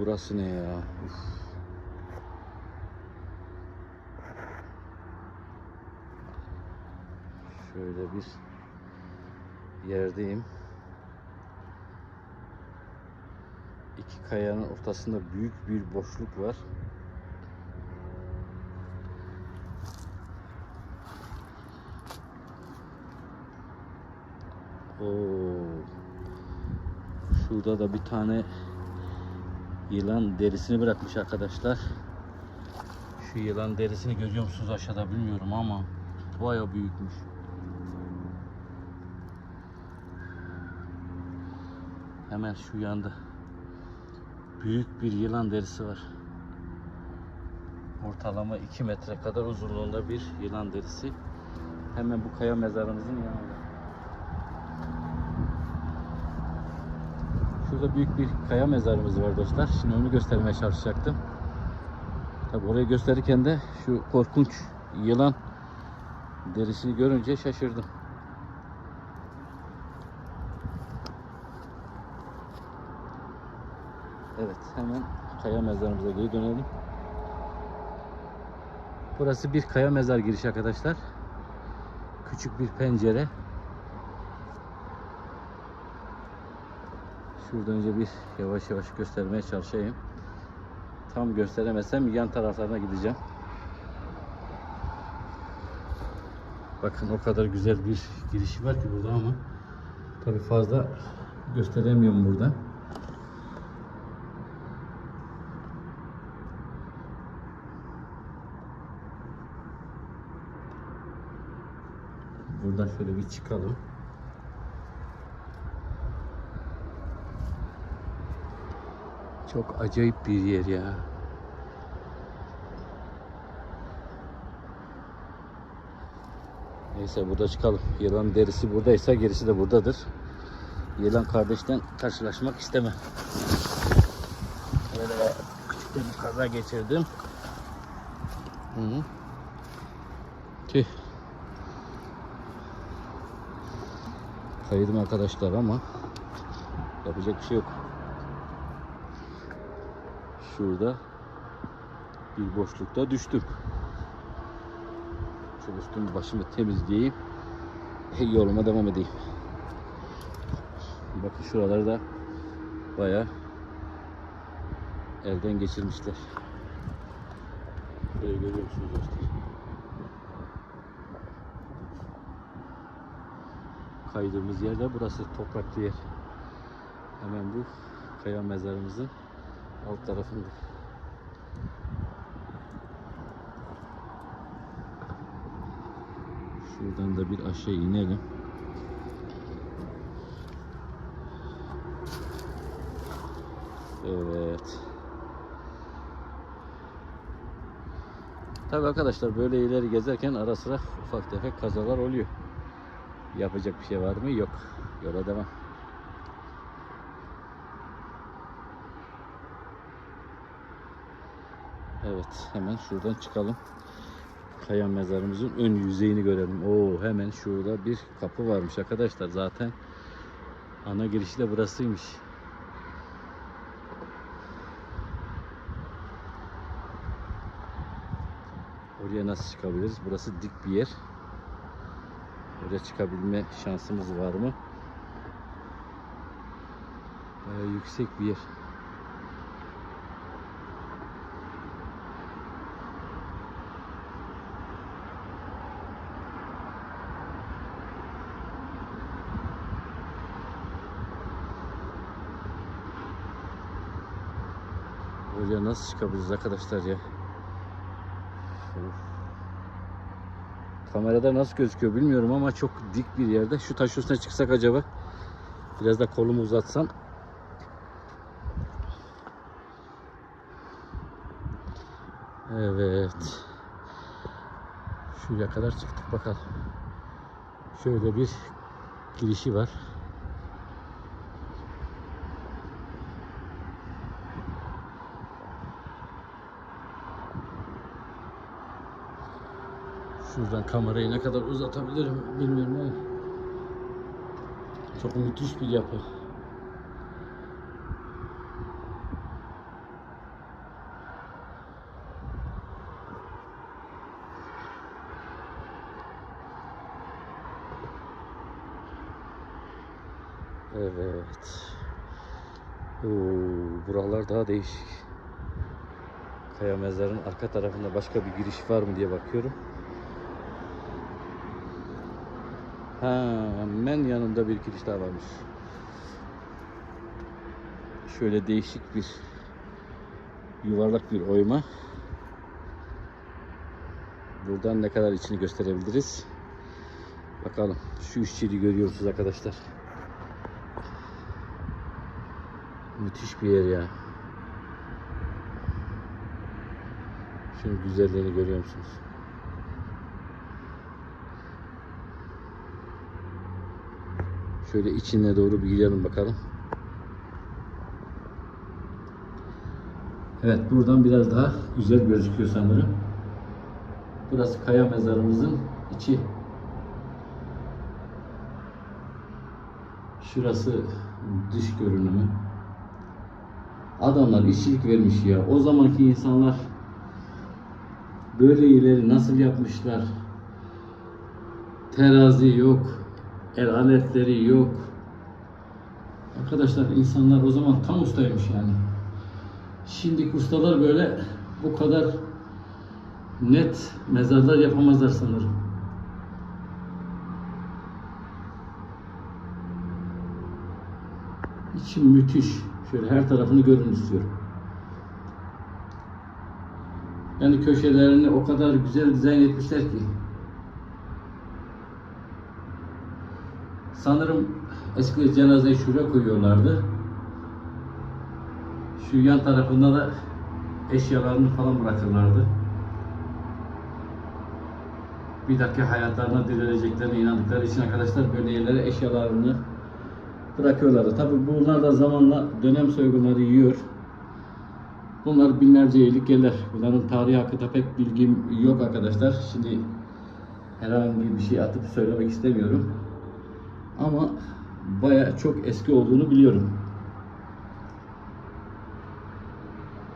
burası ne ya? Uf. Şöyle bir yerdeyim. İki kayanın ortasında büyük bir boşluk var. Oo. Şurada da bir tane yılan derisini bırakmış arkadaşlar. Şu yılan derisini görüyor musunuz aşağıda bilmiyorum ama bayağı büyükmüş. Hemen şu yanda büyük bir yılan derisi var. Ortalama 2 metre kadar uzunluğunda bir yılan derisi. Hemen bu kaya mezarımızın yanında. Şurada büyük bir kaya mezarımız var dostlar. Şimdi onu göstermeye çalışacaktım. Tabi orayı gösterirken de şu korkunç yılan derisini görünce şaşırdım. Evet hemen kaya mezarımıza geri dönelim. Burası bir kaya mezar girişi arkadaşlar. Küçük bir pencere. Şuradan önce bir yavaş yavaş göstermeye çalışayım. Tam gösteremesem yan taraflarına gideceğim. Bakın o kadar güzel bir girişi var ki burada ama tabi fazla gösteremiyorum burada. Buradan şöyle bir çıkalım. Çok acayip bir yer ya. Neyse burada çıkalım. Yılan derisi buradaysa gerisi de buradadır. Yılan kardeşten karşılaşmak istemem. Böyle küçük bir kaza geçirdim. Hı -hı. Tüh. Kaydım arkadaşlar ama yapacak bir şey yok. Şurada bir boşlukta düştüm. Şu üstümü başımı temizleyeyim. Yoluma devam edeyim. Bakın şuraları da baya elden geçirmişler. Şurayı görüyor musunuz dostlar? Kaydığımız yer de burası topraklı yer. Hemen bu kaya mezarımızın alt tarafında. Şuradan da bir aşağı inelim. Evet. Tabi arkadaşlar böyle yerleri gezerken ara sıra ufak tefek kazalar oluyor. Yapacak bir şey var mı? Yok. Yola devam. Evet hemen şuradan çıkalım. Kaya mezarımızın ön yüzeyini görelim. Oo hemen şurada bir kapı varmış arkadaşlar. Zaten ana girişi de burasıymış. Oraya nasıl çıkabiliriz? Burası dik bir yer. Oraya çıkabilme şansımız var mı? Bayağı yüksek bir yer. Oraya nasıl çıkabiliriz arkadaşlar ya? Of. Kamerada nasıl gözüküyor bilmiyorum ama çok dik bir yerde. Şu taş üstüne çıksak acaba? Biraz da kolumu uzatsam. Evet. Şuraya kadar çıktık bakalım. Şöyle bir girişi var. Şuradan kamerayı ne kadar uzatabilirim bilmiyorum ama çok müthiş bir yapı. Evet. Oo, buralar daha değişik. Kaya mezarın arka tarafında başka bir giriş var mı diye bakıyorum. Hemen yanında bir giriş daha varmış. Şöyle değişik bir yuvarlak bir oyma. Buradan ne kadar içini gösterebiliriz. Bakalım. Şu işçiliği görüyorsunuz arkadaşlar. Müthiş bir yer ya. Şunun güzelliğini görüyor musunuz? Şöyle içine doğru bir gidelim bakalım. Evet buradan biraz daha güzel gözüküyor sanırım. Burası kaya mezarımızın içi. Şurası dış görünümü. Adamlar işçilik vermiş ya. O zamanki insanlar böyle ileri nasıl yapmışlar? Terazi yok. El aletleri yok. Arkadaşlar insanlar o zaman tam ustaymış yani. Şimdiki ustalar böyle bu kadar net mezarlar yapamazlar sanırım. İçi müthiş. Şöyle her tarafını görün istiyorum. Yani köşelerini o kadar güzel dizayn etmişler ki. Sanırım eski cenazeyi şuraya koyuyorlardı. Şu yan tarafında da eşyalarını falan bırakırlardı. Bir dakika hayatlarına dirileceklerine inandıkları için arkadaşlar böyle yerlere eşyalarını bırakıyorlardı. Tabi bunlar da zamanla dönem soygunları yiyor. Bunlar binlerce yıllık yerler. Bunların tarihi hakkında pek bilgim yok arkadaşlar. Şimdi herhangi bir şey atıp söylemek istemiyorum. Ama baya çok eski olduğunu biliyorum.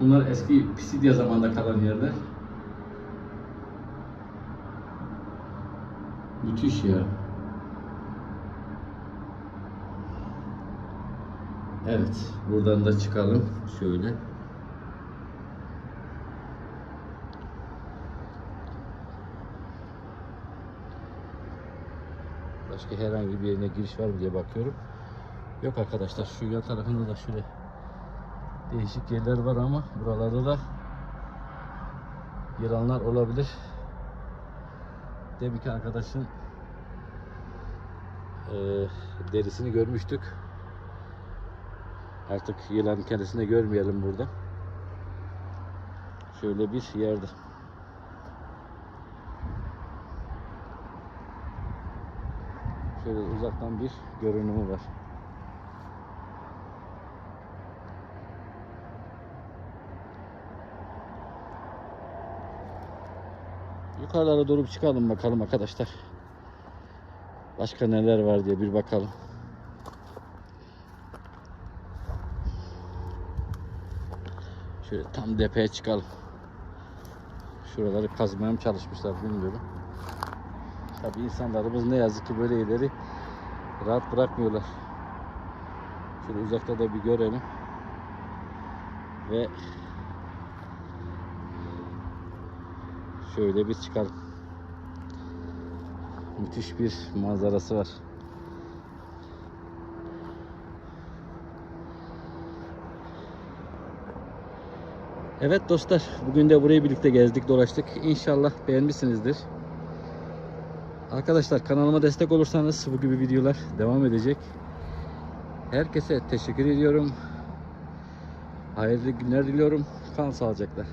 Bunlar eski Pisidya zamanında kalan yerler. Müthiş ya. Evet, buradan da çıkalım şöyle. Başka herhangi bir yerine giriş var mı diye bakıyorum. Yok arkadaşlar, şu yan tarafında da şöyle değişik yerler var ama buralarda da yılanlar olabilir. Demek ki arkadaşın eee, derisini görmüştük. Artık yılan kendisini görmeyelim burada. Şöyle bir yerde. Şöyle uzaktan bir görünümü var. Yukarılara doğru çıkalım bakalım arkadaşlar. Başka neler var diye bir bakalım. Şöyle tam tepeye çıkalım. Şuraları kazmaya mı çalışmışlar bilmiyorum. Tabi insanlarımız ne yazık ki böyle yerleri rahat bırakmıyorlar. Şöyle uzakta da bir görelim. Ve şöyle bir çıkalım. Müthiş bir manzarası var. Evet dostlar, bugün de burayı birlikte gezdik, dolaştık. İnşallah beğenmişsinizdir. Arkadaşlar kanalıma destek olursanız bu gibi videolar devam edecek. Herkese teşekkür ediyorum. Hayırlı günler diliyorum. Kalın sağlıcakla.